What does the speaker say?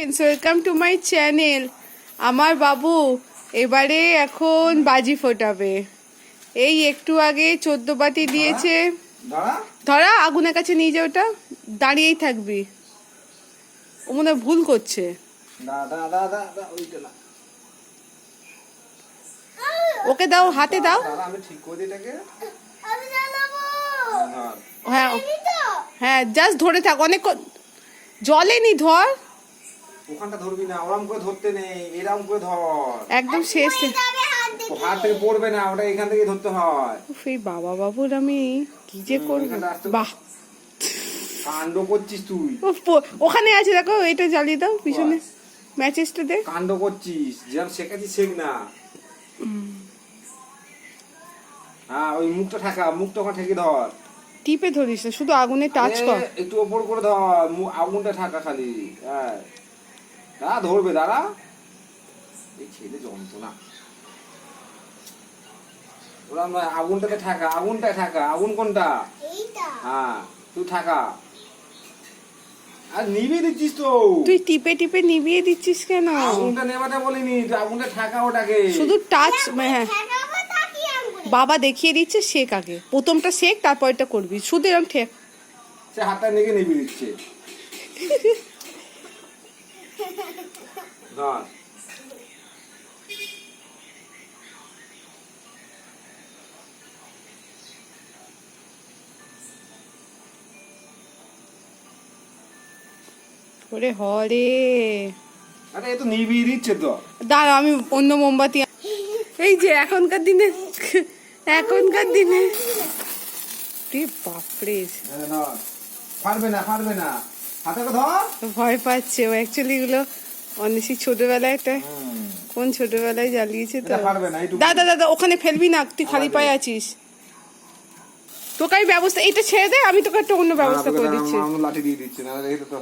Welcome to my channel আমার বাবু এবারে এখন বাজি ফোটাবে। এই একটু আগে চোদ্দ বাতি দিয়েছে। ধরা আগুনের কাছে নিয়ে যা ওটা। দাঁড়িয়েই থাকবি। ও মনে হয় ভুল করছে। ওকে দাও হাতে দাও। হ্যাঁ। হ্যাঁ জাস্ট ধরে থাক। অনেক জলে নি ধর। ওখানটা ধরবি না ওরম করে ধরতে নেই এরম করে ধর। একদম শেষ। হাত থেকে পড়বে না ওটা এখান থেকে ধরতে হয়। বাবা বাবুর আমি কি যে করব? বাহ। কাণ্ড করছিস তুই। ওখানে আছে দেখো এটা জ্বালিয়ে দাও পিছনে। ম্যাচেসটা দে কাণ্ড করছিস যেরকম শেখাচ্ছিস শেখ না। হ্যাঁ ওই মুখটা ঠাকা মুখটা ওখানে ঠেকে ধর। টিপে ধরিস না শুধু আগুনে টাচ কর। একটু ওপর করে ধর আগুনটা ঠাকা খালি। হ্যাঁ দাঁড়া ধরবে দাঁড়া। এই ছেলে যন্ত্রণা। ওরা নয় আগুনটাকে ঠাকা আগুনটা ঠাকা। আগুন কোনটা? হ্যাঁ তুই ঠাকা। আর নিভিয়ে দিচ্ছিস তো। তুই টিপে টিপে নিভিয়ে দিচ্ছিস কেন? আগুনটা নেবাটা বলিনি তুই আগুনটা ঠাকা ওটাকে। শুধু টাচ হ্যাঁ। তাকি আঙ্গুলে বাবা দেখিয়ে দিচ্ছে শেখ আগে প্রথমটা শেখ তারপরটা করবি। শুধু এরকম ঠেক। সে হাতটা নিয়ে নিভিয়ে দিচ্ছে। ধর ওরে হরে। আরে এ তো নিভিয়ে দিচ্ছে তো। দাঁড়া আমি অন্য মোমবাতি এই যে এখনকার দিনে এখনকার দিনে। রে বাপরে। পারবে না। পারবে না। ভয় পাচ্ছে ও অ্যাকচুয়ালি এগুলো অনেক ছোটবেলায় একটা কোন ছোটবেলায় জ্বালিয়েছে তো। দাদা দাদা ওখানে ফেলবি না তুই খালি পায়ে আছিস। তোকে আমি ব্যবস্থা এটা ছেড়ে দে আমি তোকে একটা অন্য ব্যবস্থা করে দিচ্ছি। লাঠি দিয়ে দিচ্ছে না এটা তো